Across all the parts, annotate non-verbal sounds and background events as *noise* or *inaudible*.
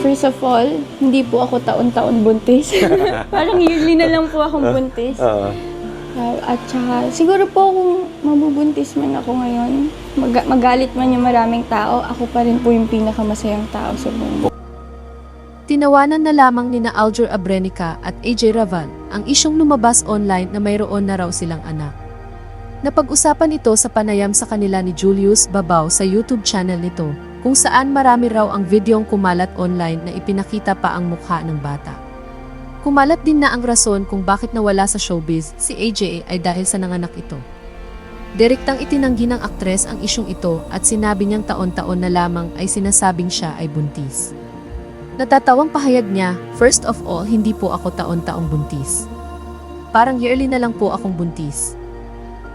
first of all, hindi po ako taon-taon buntis. *laughs* Parang yearly na lang po akong buntis. Oo. Uh, at saka, siguro po kung mabubuntis man ako ngayon, mag- magalit man yung maraming tao, ako pa rin po yung pinakamasayang tao sa mundo. Tinawanan na lamang ni na Aljur Abrenica at AJ Raval ang isyong lumabas online na mayroon na raw silang anak. Napag-usapan ito sa panayam sa kanila ni Julius Babaw sa YouTube channel nito, kung saan marami raw ang videong kumalat online na ipinakita pa ang mukha ng bata. Kumalat din na ang rason kung bakit nawala sa showbiz si AJ ay dahil sa nanganak ito. Direktang itinanggi ng aktres ang isyong ito at sinabi niyang taon-taon na lamang ay sinasabing siya ay buntis. Natatawang pahayag niya, first of all, hindi po ako taon-taong buntis. Parang yearly na lang po akong buntis.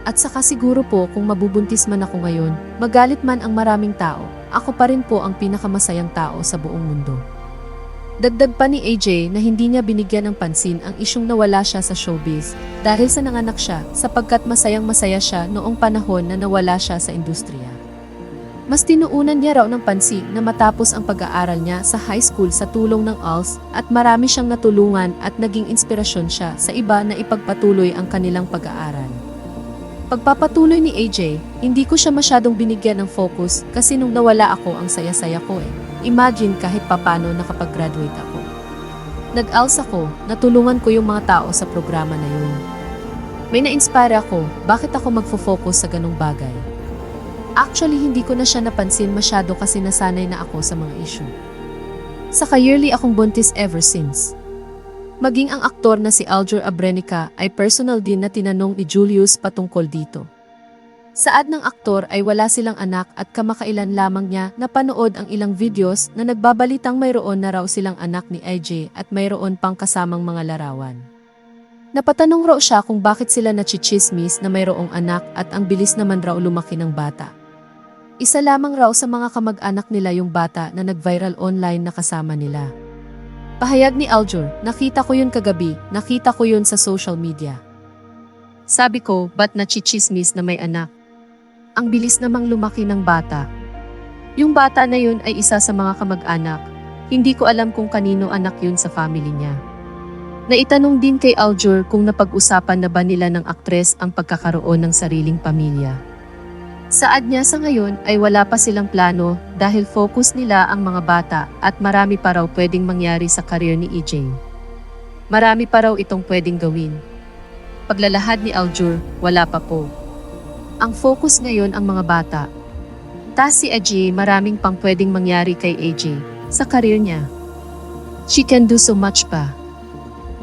At saka siguro po kung mabubuntis man ako ngayon, magalit man ang maraming tao, ako pa rin po ang pinakamasayang tao sa buong mundo. Dagdag pa ni AJ na hindi niya binigyan ng pansin ang isyong nawala siya sa showbiz dahil sa nanganak siya sapagkat masayang masaya siya noong panahon na nawala siya sa industriya. Mas tinuunan niya raw ng pansin na matapos ang pag-aaral niya sa high school sa tulong ng ALS at marami siyang natulungan at naging inspirasyon siya sa iba na ipagpatuloy ang kanilang pag-aaral. Pagpapatuloy ni AJ, hindi ko siya masyadong binigyan ng focus kasi nung nawala ako ang saya-saya ko eh. Imagine kahit papano nakapag-graduate ako. Nag-ALS ako, natulungan ko yung mga tao sa programa na yun. May na-inspire ako, bakit ako magfo-focus sa ganong bagay? Actually, hindi ko na siya napansin masyado kasi nasanay na ako sa mga issue. Saka yearly akong buntis ever since. Maging ang aktor na si Aljur Abrenica ay personal din na tinanong ni Julius patungkol dito. Saad ng aktor ay wala silang anak at kamakailan lamang niya napanood ang ilang videos na nagbabalitang mayroon na raw silang anak ni AJ at mayroon pang kasamang mga larawan. Napatanong raw siya kung bakit sila nachichismis na mayroong anak at ang bilis naman raw lumaki ng bata. Isa lamang raw sa mga kamag-anak nila yung bata na nag-viral online na kasama nila. Pahayag ni Aljur, nakita ko yun kagabi, nakita ko yun sa social media. Sabi ko, ba't nachichismis na may anak? Ang bilis namang lumaki ng bata. Yung bata na yun ay isa sa mga kamag-anak. Hindi ko alam kung kanino anak yun sa family niya. Naitanong din kay Aljur kung napag-usapan na ba nila ng aktres ang pagkakaroon ng sariling pamilya. Saad niya sa ngayon ay wala pa silang plano dahil focus nila ang mga bata at marami pa raw pwedeng mangyari sa karir ni EJ. Marami pa raw itong pwedeng gawin. Paglalahad ni Aljur, wala pa po. Ang focus ngayon ang mga bata. Tas si AJ maraming pang pwedeng mangyari kay AJ sa karir niya. She can do so much pa.